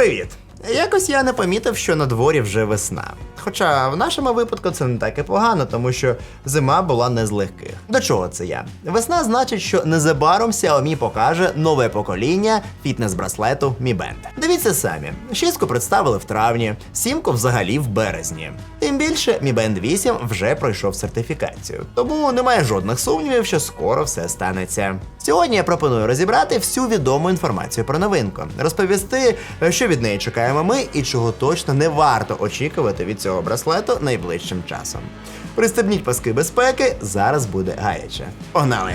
Привіт! Якось я не помітив, що на дворі вже весна. Хоча в нашому випадку це не так і погано, тому що зима була не з легких. До чого це я? Весна значить, що незабаром Xiaomi покаже нове покоління фітнес-браслету Mi Band. Дивіться самі, шістку представили в травні, сімку взагалі в березні. Тим більше Mi Band 8 вже пройшов сертифікацію, тому немає жодних сумнівів, що скоро все станеться. Сьогодні я пропоную розібрати всю відому інформацію про новинку, розповісти, що від неї ми і чого точно не варто очікувати від цього браслету найближчим часом. Пристебніть паски безпеки, зараз буде гаряче. Погнали!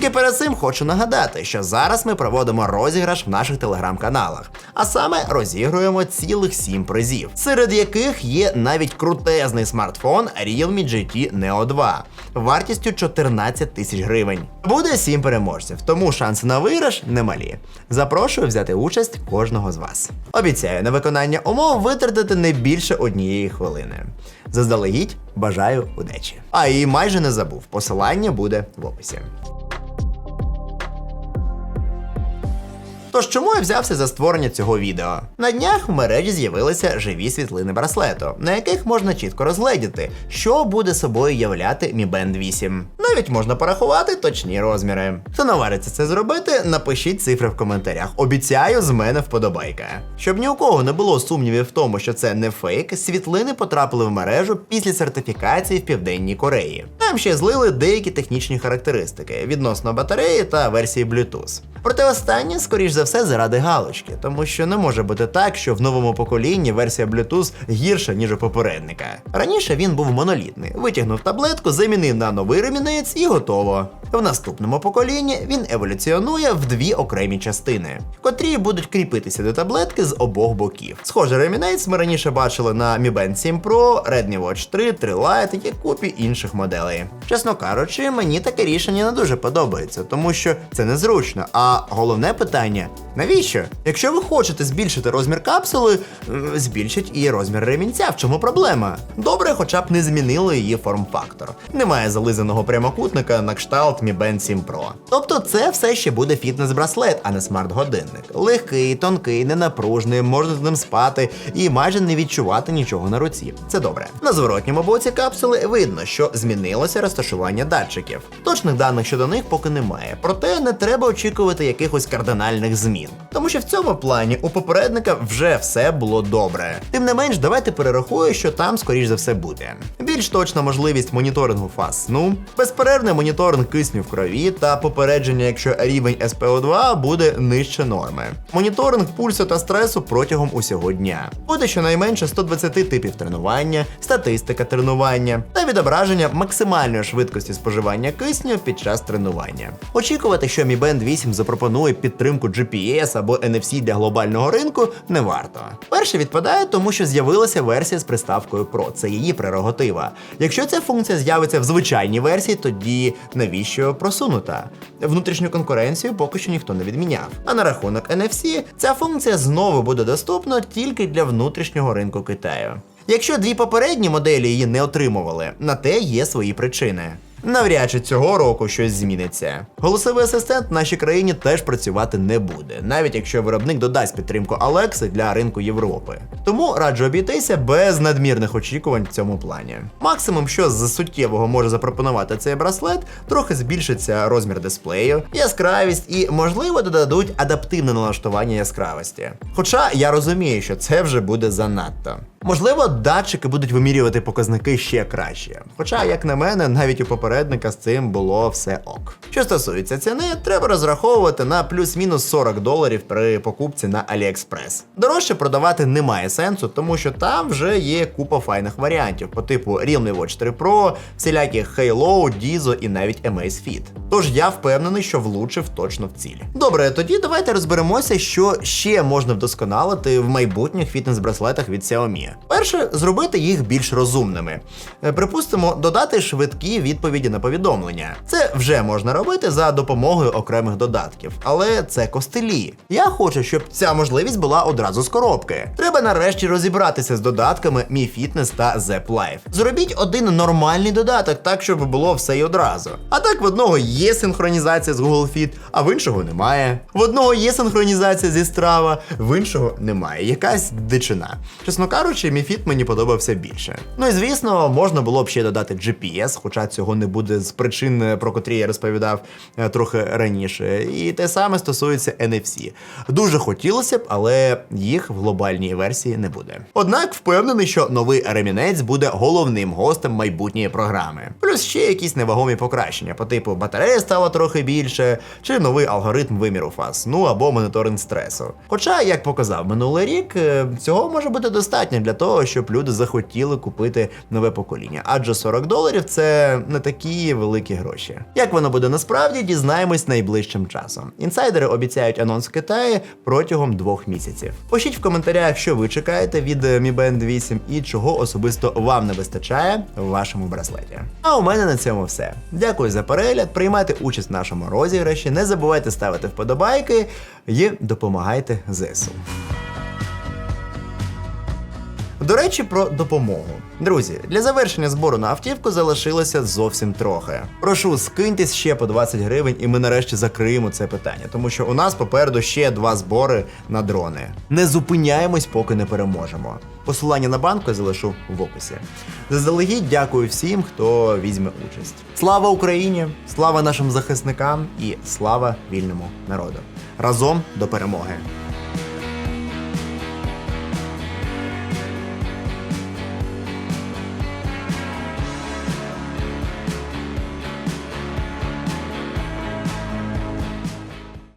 Тільки перед цим хочу нагадати, що зараз ми проводимо розіграш в наших телеграм-каналах, а саме розігруємо цілих 7 призів, серед яких є навіть крутезний смартфон Realme GT Neo 2 вартістю 14 тисяч гривень. Буде 7 переможців, тому шанси на виграш немалі. Запрошую взяти участь кожного з вас. Обіцяю на виконання умов витратити не більше однієї хвилини. Заздалегідь бажаю удачі. А і майже не забув, посилання буде в описі. Тож чому я взявся за створення цього відео? На днях в мережі з'явилися живі світлини браслету, на яких можна чітко розгледіти, що буде собою являти Mi Band 8. Навіть можна порахувати точні розміри. Хто навариться це зробити, напишіть цифри в коментарях. Обіцяю, з мене вподобайка. Щоб ні у кого не було сумнівів в тому, що це не фейк, світлини потрапили в мережу після сертифікації в Південній Кореї. Там ще злили деякі технічні характеристики відносно батареї та версії Bluetooth. Проте останнє, скоріш за все, заради галочки, тому що не може бути так, що в новому поколінні версія Bluetooth гірша, ніж у попередника. Раніше він був монолітний, витягнув таблетку, замінив на новий ремінець і готово. В наступному поколінні він еволюціонує в дві окремі частини, котрі будуть кріпитися до таблетки з обох боків. Схожий ремінець ми раніше бачили на Mi Band 7 Pro, Redmi Watch 3, 3 Lite і купі інших моделей. Чесно кажучи, мені таке рішення не дуже подобається, тому що це незручно. А головне питання: навіщо? Якщо ви хочете збільшити розмір капсули, м, збільшіть і розмір ремінця. В чому проблема? Добре, хоча б не змінили її форм-фактор. Немає зализаного прямокутника на кшталт Mi Band 7 Pro. Тобто це все ще буде фітнес-браслет, а не смарт-годинник. Легкий, тонкий, ненапружний, можна з ним спати і майже не відчувати нічого на руці. Це добре. На зворотньому боці капсули видно, що змінилося розташування датчиків. Точних даних щодо них поки немає, проте не треба очікувати якихось кардинальних змін. Тому що в цьому плані у попередника вже все було добре. Тим не менш, давайте перерахую, що там скоріш за все буде. Більш точна можливість моніторингу фаз сну, безперервний моніторинг кисню в крові та попередження, якщо рівень СПО2 буде нижче норми. Моніторинг пульсу та стресу протягом усього дня. Буде щонайменше 120 типів тренування, статистика тренування та відображення максимальної швидкості споживання кисню під час тренування. Очікувати, що Mi Band 8 запропонує підтримку GPS або NFC для глобального ринку, не варто. Перше відпадає, тому що з'явилася версія з приставкою Pro. Це її прерогатива. Якщо ця функція з'явиться в звичайній версії, тоді навіщо просунута? Внутрішню конкуренцію поки що ніхто не відміняв. А на рахунок NFC, ця функція знову буде доступна тільки для внутрішнього ринку Китаю. Якщо дві попередні моделі її не отримували, на те є свої причини. Навряд чи цього року щось зміниться. Голосовий асистент в нашій країні теж працювати не буде, навіть якщо виробник додасть підтримку Алекси для ринку Європи. Тому раджу обійтися без надмірних очікувань в цьому плані. Максимум, що з суттєвого може запропонувати цей браслет, трохи збільшиться розмір дисплею, яскравість і, можливо, додадуть адаптивне налаштування яскравості. Хоча я розумію, що це вже буде занадто. Можливо, датчики будуть вимірювати показники ще краще. Хоча, як на мене, навіть у попередника з цим було все ок. Що стосується ціни, треба розраховувати на плюс-мінус 40 доларів при покупці на AliExpress. Дорожче продавати немає сенсу, тому що там вже є купа файних варіантів по типу Realme Watch 3 Pro, всіляких Halo, Dizo і навіть Amazfit. Тож я впевнений, що влучив точно в ціль. Добре, тоді давайте розберемося, що ще можна вдосконалити в майбутніх фітнес-браслетах від Xiaomi. Покоління. Перше, зробити їх більш розумними. Е, Припустимо, додати швидкі відповіді на повідомлення. Це вже можна робити за допомогою окремих додатків, але це костелі. Я хочу, щоб ця можливість була одразу з коробки. Треба нарешті розібратися з додатками Mi Fitness та Zep Life. Зробіть один нормальний додаток, так щоб було все й одразу. А так в одного є синхронізація з Google Fit, а в іншого немає. В одного є синхронізація зі Strava, в іншого немає. Якась дичина. Чесно кажучи, Mi Fit мені подобався більше. Ну і звісно, можна було б ще додати GPS, хоча цього не буде з причин, е, про котрі я розповідав е, трохи раніше. І те саме стосується NFC. Дуже хотілося б, але їх в глобальній версії не буде. Однак впевнений, що новий ремінець буде головним гостем майбутньої програми. Плюс ще якісь невагомі покращення, по типу батарея стала трохи більше, чи новий алгоритм виміру фаз, ну або моніторинг стресу. Хоча, як показав минулий рік, е, цього може бути достатньо для того, щоб люди захотіли купити нове покоління. Адже 40 доларів це не такі великі гроші. Як воно буде насправді, дізнаємось найближчим часом. Інсайдери обіцяють анонс в Китаї протягом двох місяців. Пишіть в коментарях, що ви чекаєте від е, Mi Band 8 і чого особисто вам не вистачає в вашому браслеті. А у мене на цьому все. Дякую за перегляд. Приймайте участь в нашому розіграші. Не забувайте ставити вподобайки і допомагайте ЗСУ. До речі, про допомогу. Друзі, для завершення збору на автівку залишилося зовсім трохи. Прошу, скиньтесь ще по 20 гривень, і ми нарешті закриємо це питання, тому що у нас попереду ще два збори на дрони. Не зупиняємось, поки не переможемо. Посилання на банку я залишу в описі. Заздалегідь дякую всім, хто візьме участь. Слава Україні! Слава нашим захисникам і слава вільному народу! Разом до перемоги!